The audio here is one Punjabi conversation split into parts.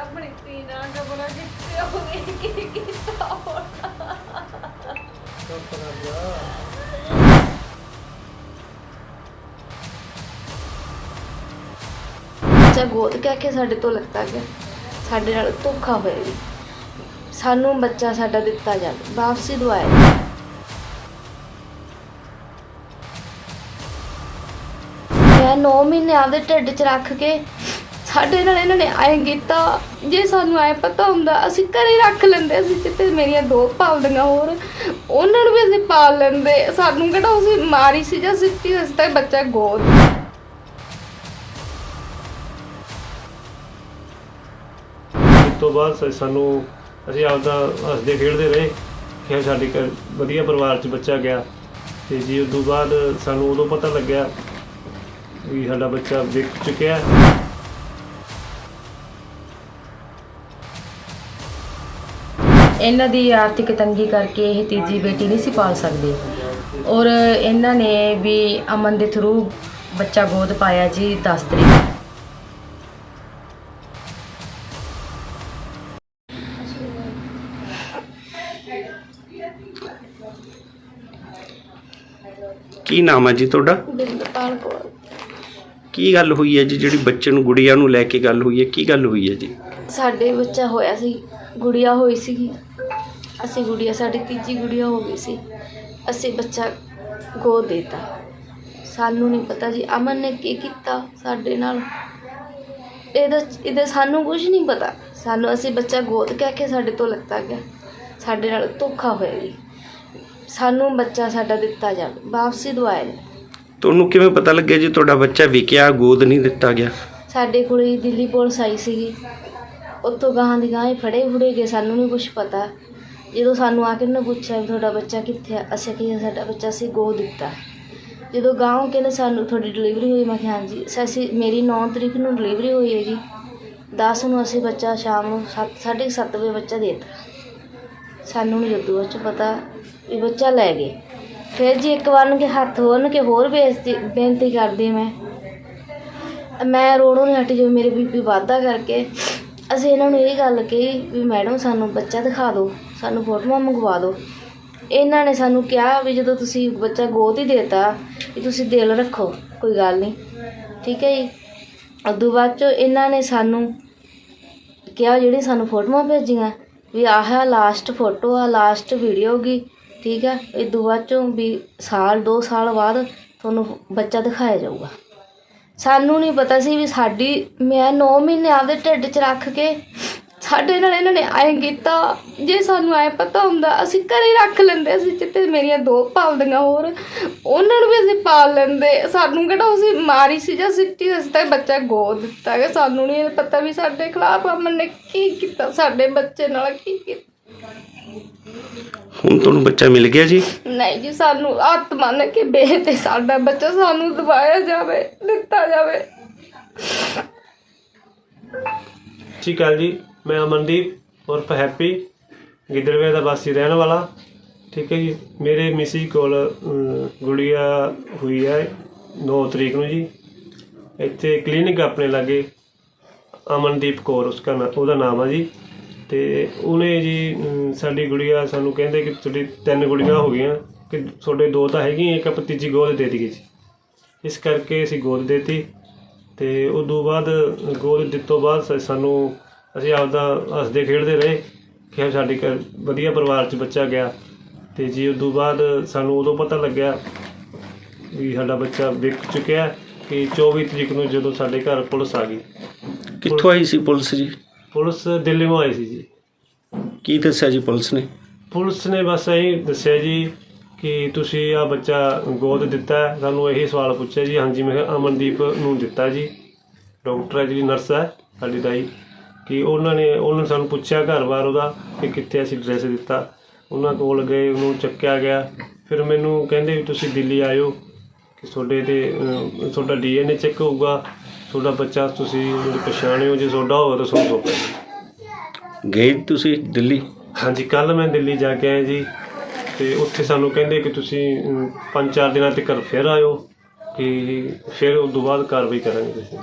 ਆਪਣੀ ਧੀ ਨਾਲ ਕਬਰਾਂ ਕਿੱਥੇ ਹੋ ਗਈ ਕੀ ਕੀਤਾ ਹੋਣਾ ਚੁੱਪ ਕਰ ਜਾ। ਬੱਚਾ ਗੋਦ ਕਹਿ ਕੇ ਸਾਡੇ ਤੋਂ ਲੱਤਾ ਗਿਆ। ਸਾਡੇ ਨਾਲ ਧੋਖਾ ਹੋਇਆ ਜੀ। ਸਾਨੂੰ ਬੱਚਾ ਸਾਡਾ ਦਿੱਤਾ ਜਾਵੇ ਵਾਪਸੀ ਦਵਾਇਆ ਜੀ। ਮੈਂ 9 ਮਹੀਨੇ ਆਪਦੇ ਢਿੱਡ 'ਚ ਰੱਖ ਕੇ ਸਾਡੇ ਨਾਲ ਇਹਨਾਂ ਨੇ ਐਂ ਕੀਤਾ, ਜੇ ਸਾਨੂੰ ਐ ਪਤਾ ਹੁੰਦਾ, ਅਸੀਂ ਘਰੇ ਰੱਖ ਲੈਂਦੇ, ਅਸੀਂ ਜਿੱਤੇ ਮੇਰੀਆਂ ਦੋ ਪਾਲਦੀਆਂ ਹੋਰ, ਉਹਨਾਂ ਨੂੰ ਵੀ ਅਸੀਂ ਪਾਲ ਲੈਂਦੇ। ਸਾਨੂੰ ਕਿਹੜਾ ਅਸੀਂ ਮਾਰੀ ਸੀ ਜਾਂ ਸਿੱਟੀ ਅਸੀਂ ਤਾਂ ਬੱਚਾ ਗੋਦ। ਇਸ ਤੋਂ ਬਾਅਦ ਸ- ਸਾਨੂੰ ਅਸੀਂ ਆਪਦਾ ਹੱਸਦੇ ਖੇਡਦੇ ਰਹੇ। ਕਿ ਸਾਡੇ ਘਰ ਵਧੀਆ ਪਰਿਵਾਰ 'ਚ ਬੱਚਾ ਗਿਆ। ਤੇ ਜੀ, ਉਸ ਤੋਂ ਬਾਅਦ ਸਾਨੂੰ ਉਦੋਂ ਪਤਾ ਲੱਗਿਆ ਵੀ ਸਾਡਾ ਬੱਚਾ ਵਿਕ ਚੁੱਕਿਆ। ਇਹਨਾਂ ਦੀ ਆਰਥਿਕ ਤੰਗੀ ਕਰਕੇ ਇਹ ਤੀਜੀ ਬੇਟੀ ਨਹੀਂ ਸੀ ਪਾਲ ਸਕਦੇ। ਔਰ ਇਹਨਾਂ ਨੇ ਵੀ ਅਮਨ ਦੇ ਥਰੂ ਬੱਚਾ ਗੋਦ ਪਾਇਆ ਜੀ 10 ਤਰੀਕ। ਕੀ ਨਾਮ ਹੈ ਜੀ ਤੁਹਾਡਾ? ਬਿੰਦਪਾਲ ਕੀ ਗੱਲ ਹੋਈ ਹੈ ਜੀ? ਜਿਹੜੀ ਬੱਚੇ ਨੂੰ ਗੁੜੀਆ ਨੂੰ ਲੈ ਕੇ ਗੱਲ ਹੋਈ ਹੈ ਕੀ ਗੱਲ ਹੋਈ ਹੈ ਜੀ? ਸਾਡੇ ਬੱਚਾ ਹੋਇਆ ਸੀ। ਗੁੜੀਆ ਹੋਈ ਸੀਗੀ। ਅਸੀਂ ਗੁੜੀਆ ਸਾਡੀ ਤੀਜੀ ਗੁੜੀਆ ਹੋ ਗਈ ਸੀ। ਅਸੀਂ ਬੱਚਾ ਗੋਦ ਦੇਤਾ। ਸਾਨੂੰ ਨਹੀਂ ਪਤਾ ਜੀ ਅਮਨ ਨੇ ਕੀ ਕੀਤਾ ਸਾਡੇ ਨਾਲ? ਇਹਦਾ ਇਹਦਾ ਸਾਨੂੰ ਕੁਝ ਨਹੀਂ ਪਤਾ। ਸਾਨੂੰ ਅਸੀਂ ਬੱਚਾ ਗੋਦ ਕਹਿ ਕੇ ਸਾਡੇ ਤੋਂ ਲੱਤਾ ਗਿਆ। ਸਾਡੇ ਨਾਲ ਧੋਖਾ ਹੋਇਆ ਜੀ। ਸਾਨੂੰ ਬੱਚਾ ਸਾਡਾ ਦਿੱਤਾ ਜਾਵੇ ਵਾਪਸੀ ਦਵਾਇਆ ਜਾਵੇ ਤੁਹਾਨੂੰ ਕਿਵੇਂ ਪਤਾ ਲੱਗਿਆ ਜੀ ਤੁਹਾਡਾ ਬੱਚਾ ਵਿਕਿਆ ਗੋਦ ਨਹੀਂ ਦਿੱਤਾ ਗਿਆ? ਸਾਡੇ ਕੋਲ ਹੀ ਦਿੱਲੀ ਪੁਲਿਸ ਆਈ ਸੀਗੀ। ਉੱਥੋਂ ਗਾਹਾਂ ਦੀ ਗਾਹਾਂ ਹੀ ਫੜੇ ਫੁੜੇ ਗਏ, ਸਾਨੂੰ ਨਹੀਂ ਕੁਝ ਪਤਾ। ਜਦੋਂ ਸਾਨੂੰ ਆ ਕੇ ਉਹਨੇ ਪੁੱਛਿਆ ਵੀ ਤੁਹਾਡਾ ਬੱਚਾ ਕਿੱਥੇ ਆ, ਅਸੀਂ ਕਿਹਾ ਸਾਡਾ ਬੱਚਾ ਸੀ ਗੋ ਦਿੱਤਾ। ਜਦੋਂ ਗਾਂਵ ਕਹਿੰਦੇ ਸਾਨੂੰ ਤੁਹਾਡੀ ਡਿਲੀਵਰੀ ਹੋਈ, ਮੈਂ ਕਿਹਾ ਹਾਂਜੀ, ਸ- ਅਸੀਂ ਮੇਰੀ 9 ਤਰੀਕ ਨੂੰ ਡਿਲੀਵਰੀ ਹੋਈ ਹੈ ਜੀ 10 ਨੂੰ ਅਸੀਂ ਬੱਚਾ ਸ਼ਾਮ ਨੂੰ 7 ਸੱਤ ਵਜੇ ਬੱਚਾ ਦੇਤਾ। ਸਾਨੂੰ ਨਹੀਂ ਜਦੋਂ ਬਾਅਦ 'ਚ ਪਤਾ ਵੀ ਬੱਚਾ ਲੈ ਗਏ। ਫਿਰ ਜੀ ਇੱਕ ਵਾਰ ਨੂੰ ਹੱਥ ਹੋਣ ਕੇ ਹੋਰ ਬੇਇੱਜ਼ਤੀ ਬੇਨਤੀ ਕਰਦੀ ਮੈਂ। ਮੈਂ ਰੋਣੋਂ ਨਹੀਂ ਹਟੀ ਜੋ ਮੇਰੇ ਬੀਬੀ ਵਾਧਾ ਕਰਕੇ ਅਸੀਂ ਇਹਨਾਂ ਨੂੰ ਇਹ ਗੱਲ ਕਹੀ ਵੀ ਮੈਡਮ ਸਾਨੂੰ ਬੱਚਾ ਦਿਖਾ ਦਿਓ, ਸਾਨੂੰ ਫੋਟੋਆਂ ਮੰਗਵਾ ਦਿਓ। ਇਹਨਾਂ ਨੇ ਸਾਨੂੰ ਕਿਹਾ ਵੀ ਜਦੋਂ ਤੁਸੀਂ ਬੱਚਾ ਗੋਦ ਹੀ ਦੇਤਾ ਵੀ ਤੁਸੀਂ ਦਿਲ ਰੱਖੋ, ਕੋਈ ਗੱਲ ਨਹੀਂ। ਠੀਕ ਹੈ ਜੀ? ਉਦੋਂ ਬਾਅਦ ਚੋਂ ਇਹਨਾਂ ਨੇ ਸਾਨੂੰ ਕਿਹਾ ਜਿਹੜੀ ਸਾਨੂੰ ਫੋਟੋਆਂ ਭੇਜੀਆਂ ਵੀ ਆਹ ਲਾਸਟ ਫੋਟੋ ਆ ਲਾਸਟ ਵੀਡੀਓ ਗੀ। ਠੀਕ ਹੈ ਇਹ ਬਾਅਦ ਚੋਂ ਵੀ ਸਾਲ 2 ਸਾਲ ਬਾਅਦ ਤੁਹਾਨੂੰ ਬੱਚਾ ਦਿਖਾਇਆ ਜਾਊਗਾ। ਸਾਨੂੰ ਨਹੀਂ ਪਤਾ ਸੀ ਵੀ ਸਾਡੀ, ਮੈਂ 9 ਮਹੀਨੇ ਆਪਦੇ ਢਿੱਡ 'ਚ ਰੱਖ ਕੇ ਸਾਡੇ ਨਾਲ ਇਹਨਾਂ ਨੇ ਐਂ ਕੀਤਾ। ਜੇ ਸਾਨੂੰ ਐਂ ਪਤਾ ਹੁੰਦਾ, ਅਸੀਂ ਘਰੇ ਰੱਖ ਲੈਂਦੇ ਅਸੀਂ ਜਿੱਤੇ ਮੇਰੀਆਂ ਦੋ ਪਾਲਦੀਆਂ ਹੋਰ। ਉਹਨਾਂ ਨੂੰ ਵੀ ਅਸੀਂ ਪਾਲ ਲੈਂਦੇ। ਸਾਨੂੰ ਕਿਹੜਾ ਅਸੀਂ ਮਾਰੀ ਸੀ ਜਾਂ ਸਿੱਟੀ ਅਸੀਂ ਤਾਂ ਬੱਚਾ ਗੋਦ ਦਿੱਤਾ ਕਿ ਸਾਨੂੰ ਨਹੀਂ ਪਤਾ ਵੀ ਸਾਡੇ ਖਿਲਾਫ ਅਮਨ ਨੇ ਕੀ ਕੀਤਾ, ਸਾਡੇ ਬੱਚੇ ਨਾਲ ਕੀ ਕੀਤਾ। ਹੁਣ ਤੁਹਾਨੂੰ ਬੱਚਾ ਮਿਲ ਗਿਆ ਜੀ? ਨਹੀਂ ਜੀ ਸਾਨੂੰ ਹੱਥ ਮੰਨ ਕੇ ਬੇਨਤੀ ਸਾਡਾ ਬੱਚਾ ਸਾਨੂੰ ਦਵਾਇਆ ਜਾਵੇ ਦਿੱਤਾ ਜਾਵੇ। ਸਤਿ ਸ਼੍ਰੀ ਅਕਾਲ ਜੀ ਮੈਂ ਅਮਨਦੀਪ ਉਰਫ ਹੈਪੀ ਗਿੱਦੜਵੇ ਦਾ ਵਾਸੀ ਰਹਿਣ ਵਾਲਾ। ਠੀਕ ਹੈ ਜੀ ਮੇਰੇ ਮਿਸੀ ਕੋਲ ਗੁੜੀਆ ਹੋਈ ਹੈ 9 ਤਰੀਕ ਨੂੰ ਜੀ। ਇੱਥੇ ਕਲੀਨਿਕ ਆਪਣੇ ਲਾਗੇ ਅਮਨਦੀਪ ਕੌਰ ਉਸਕਾ ਉਹਦਾ ਨਾਮ ਆ ਜੀ। ਤੇ ਉਹਨੇ ਜੀ ਅਮ, ਸਾਡੀ ਗੁੜੀਆ ਸਾਨੂੰ ਕਹਿੰਦੇ ਕਿ ਤੁਹਾਡੀ ਤਿੰਨ ਗੁੜੀਆਂ ਹੋ ਗਈਆਂ ਕਿ ਤੁਹਾਡੇ ਦੋ ਤਾਂ ਹੈਗੀਆਂ ਇੱਕ ਆਪਾਂ ਤੀਜੀ ਗੋਦ ਦੇ ਦਿੱਤੀ ਜੀ। ਇਸ ਕਰਕੇ ਅਸੀਂ ਗੋਦ ਦੇਤੀ ਤੇ ਉਦੋਂ ਬਾਅਦ ਗੋਦ ਦਿੱਤੋਂ ਬਾਅਦ ਸ- ਸਾਨੂੰ ਅਸੀਂ ਆਪਦਾ ਹੱਸਦੇ ਖੇਡਦੇ ਰਹੇ ਕਿ ਸਾਡੇ ਘਰ ਵਧੀਆ ਪਰਿਵਾਰ 'ਚ ਬੱਚਾ ਗਿਆ। ਤੇ ਜੀ ਉਦੋਂ ਬਾਅਦ ਸਾਨੂੰ ਉਦੋਂ ਪਤਾ ਲੱਗਿਆ ਵੀ ਸਾਡਾ ਬੱਚਾ ਵਿਕ ਚੁੱਕਿਆ ਕਿ 24 ਤਰੀਕ ਨੂੰ ਜਦੋਂ ਸਾਡੇ ਘਰ ਪੁਲਿਸ ਆ ਗਈ। ਕਿੱਥੋਂ ਆਈ ਸੀ ਪੁਲਿਸ ਜੀ? ਪੁਲਿਸ ਦਿੱਲੀ ਤੋਂ ਆਈ ਸੀ ਜੀ। ਕੀ ਦੱਸਿਆ ਜੀ ਪੁਲਿਸ ਨੇ? ਪੁਲਿਸ ਨੇ ਬਸ ਇਹੀ ਦੱਸਿਆ ਜੀ ਕਿ ਤੁਸੀਂ ਆ ਬੱਚਾ ਗੋਦ ਦਿੱਤਾ ਹੈ। ਸਾਨੂੰ ਇਹੀ ਸਵਾਲ ਪੁੱਛਿਆ ਜੀ। ਹਾਂਜੀ ਮੈਂ ਕਿਹਾ ਅਮਨਦੀਪ ਨੂੰ ਦਿੱਤਾ ਜੀ। ਡਾਕਟਰ ਹੈ ਜਿਹੜੀ ਨਰਸ ਹੈ ਸਾਡੀ ਦਾਈ। ਕਿ ਉਹਨਾਂ ਨੇ ਉਹਨਾਂ ਨੇ ਸਾਨੂੰ ਪੁੱਛਿਆ ਘਰ-ਬਾਰ ਉਹਦਾ ਕਿ ਕਿੱਥੇ ਅਸੀਂ ਐਡਰੈਸ ਦਿੱਤਾ। ਉਹਨਾਂ ਕੋਲ ਗਏ ਉਹਨੂੰ ਚੱਕਿਆ ਗਿਆ। ਫਿਰ ਮੈਨੂੰ ਕਹਿੰਦੇ ਵੀ ਤੁਸੀਂ ਦਿੱਲੀ ਆਇਓ ਕਿ ਤੁਹਾਡੇ ਤੇ ਅਹ, ਤੁਹਾਡਾ ਡੀਐਨਏ ਚੈੱਕ ਹੋਊਗਾ। ਤੁਹਾਡਾ ਬੱਚਾ ਤੁਸੀਂ ਉਹਦੀ ਪਛਾਣਿਓ ਜੇ ਤੁਹਾਡਾ ਹੋਵੇ ਤਾਂ ਤੁਹਾਨੂੰ ਸੌਂਪਿਆ ਗਏ ਤੁਸੀਂ ਦਿੱਲੀ? ਹਾਂਜੀ ਕੱਲ ਮੈਂ ਦਿੱਲੀ ਜਾ ਕੇ ਆਇਆ ਜੀ ਤੇ ਉੱਥੇ ਸਾਨੂੰ ਕਹਿੰਦੇ ਕਿ ਤੁਸੀਂ ਅਮ, ਪੰਜ ਚਾਰ ਦਿਨਾਂ ਤੱਕ ਫਿਰ ਆਇਓ ਕਿ ਫਿਰ ਉਸ ਤੋਂ ਬਾਅਦ ਕਾਰਵਾਈ ਕਰਾਂਗੇ ਤੁਸੀਂ।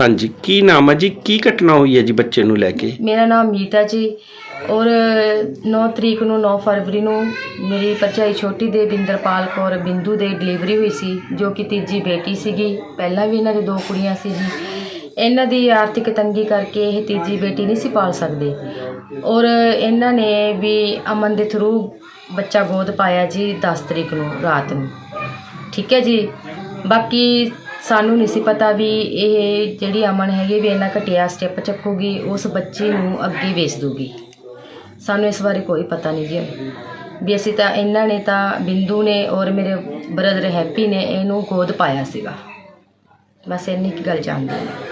ਹਾਂਜੀ ਕੀ ਨਾਮ ਹੈ ਜੀ? ਕੀ ਘਟਨਾ ਹੋਈ ਹੈ ਜੀ ਬੱਚੇ ਨੂੰ ਲੈ ਕੇ? ਮੇਰਾ ਨਾਮ ਮੀਤ ਜੀ। ਔਰ 9 ਤਰੀਕ ਨੂੰ 9 ਫਰਵਰੀ ਨੂੰ ਮੇਰੀ ਭਰਜਾਈ ਛੋਟੀ ਦੇ ਬਿੰਦਰਪਾਲ ਕੌਰ ਬਿੰਦੂ ਦੇ ਡਿਲੀਵਰੀ ਹੋਈ ਸੀ, ਜੋ ਕਿ ਤੀਜੀ ਬੇਟੀ ਸੀਗੀ। ਪਹਿਲਾਂ ਵੀ ਇਹਨਾਂ ਦੇ ਦੋ ਕੁੜੀਆਂ ਸੀ ਜੀ। ਇਹਨਾਂ ਦੀ ਆਰਥਿਕ ਤੰਗੀ ਕਰਕੇ ਇਹ ਤੀਜੀ ਬੇਟੀ ਨਹੀਂ ਸੀ ਪਾਲ ਸਕਦੇ। ਔਰ ਇਹਨਾਂ ਨੇ ਵੀ ਅਮਨ ਦੇ ਥਰੂ ਬੱਚਾ ਗੋਦ ਪਾਇਆ ਜੀ 10 ਤਰੀਕ ਨੂੰ, ਰਾਤ ਨੂੰ। ਠੀਕ ਹੈ ਜੀ? ਬਾਕੀ ਸਾਨੂੰ ਨਹੀਂ ਸੀ ਪਤਾ ਵੀ ਇਹ ਜਿਹੜੀ ਅਮਨ ਹੈਗੀ ਵੀ ਇਹਨਾਂ ਘਟਿਆ ਸਟੈਪ ਚੱਕੂਗੀ, ਉਸ ਬੱਚੇ ਨੂੰ ਅੱਗੇ ਵੇਚ ਦੂਗੀ ਸਾਨੂੰ ਇਸ ਬਾਰੇ ਕੋਈ ਪਤਾ ਨਹੀਂ ਜੀ। ਵੀ ਅਸੀਂ ਤਾਂ ਇਹਨਾਂ ਨੇ ਤਾਂ ਬਿੰਦੂ ਨੇ ਔਰ ਮੇਰੇ ਬ੍ਰਦਰ ਹੈਪੀ ਨੇ ਇਹਨੂੰ ਗੋਦ ਪਾਇਆ ਸੀਗਾ। ਬਸ ਇੰਨੀ ਕੀ ਗੱਲ ਜਾਣਦੇ ਹਾਂ।